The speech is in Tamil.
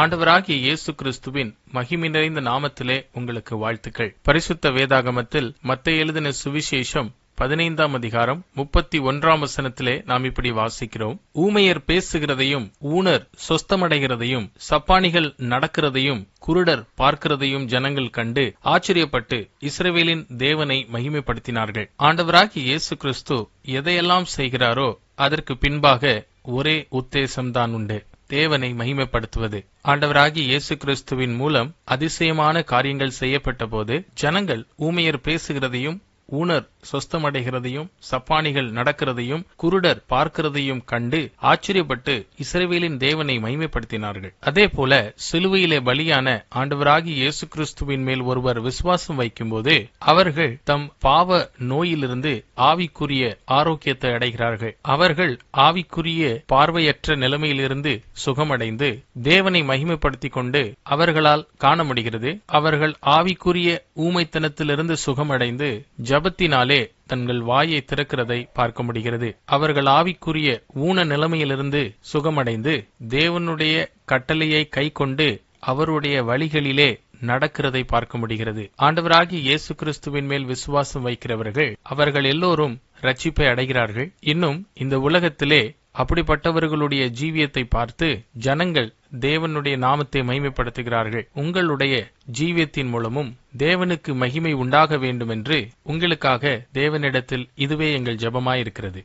ஆண்டவராகிய இயேசு கிறிஸ்துவின் மகிமை நிறைந்த நாமத்திலே உங்களுக்கு வாழ்த்துக்கள். பரிசுத்த வேதாகமத்தில் மத்த எழுதின சுவிசேஷம் பதினைந்தாம் அதிகாரம் முப்பத்தி ஒன்றாம் வசனத்திலே நாம் இப்படி வாசிக்கிறோம். ஊமையர் பேசுகிறதையும் ஊனர் சொஸ்தமடைகிறதையும் சப்பானிகள் நடக்கிறதையும் குருடர் பார்க்கிறதையும் ஜனங்கள் கண்டு ஆச்சரியப்பட்டு இஸ்ரேவேலின் தேவனை மகிமைப்படுத்தினார்கள். ஆண்டவராகி இயேசு கிறிஸ்து எதையெல்லாம் செய்கிறாரோ அதற்கு பின்பாக ஒரே உத்தேசம்தான் உண்டு. தேவனை மகிமைப்படுத்துவது. ஆண்டவராகி இயேசு கிறிஸ்துவின் மூலம் அதிசயமான காரியங்கள் செய்யப்பட்ட போது ஜனங்கள் ஊமையர் பேசுகிறதையும் ஊனர் சொஸ்தமடைகிறதையும் சப்பானிகள் நடக்கிறதையும் குருடர் பார்க்கிறதையும் கண்டு ஆச்சரியப்பட்டு இஸ்ரேவேலின் தேவனை மகிமைப்படுத்தினார்கள். அதே போல சிலுவையிலே பலியான ஆண்டவராகி இயேசு கிறிஸ்துவின் மேல் ஒருவர் விசுவாசம் வைக்கும்போது அவர்கள் தம் பாவ நோயிலிருந்து ஆவிக்குரிய ஆரோக்கியத்தை அடைகிறார்கள். அவர்கள் ஆவிக்குரிய பார்வையற்ற நிலைமையிலிருந்து சுகமடைந்து தேவனை மகிமைப்படுத்திக் கொண்டு அவர்களால் காண முடிகிறது. அவர்கள் ஆவிக்குரிய ஊமைத்தனத்திலிருந்து சுகமடைந்து ஜபத்தினாலே தங்கள் வாயை திறக்கிறதை பார்க்க முடிகிறது. அவர்கள் ஆவிக்குரிய ஊன நிலைமையிலிருந்து சுகமடைந்து தேவனுடைய கட்டளையை கை கொண்டு அவருடைய வழிகளிலே நடக்கிறதை பார்க்க முடிகிறது. ஆண்டவராகி இயேசு கிறிஸ்துவின் மேல் விசுவாசம் வைக்கிறவர்கள் அவர்கள் எல்லோரும் ரட்சிப்பை அடைகிறார்கள். இன்னும் இந்த உலகத்திலே அப்படிப்பட்டவர்களுடைய ஜீவியத்தை பார்த்து ஜனங்கள் தேவனுடைய நாமத்தை மகிமைப்படுத்துகிறார்கள். உங்களுடைய ஜீவியத்தின் மூலமும் தேவனுக்கு மகிமை உண்டாக வேண்டுமென்று உங்களுக்காக தேவனிடத்தில் இதுவே எங்கள் ஜெபமாயிருக்கிறது.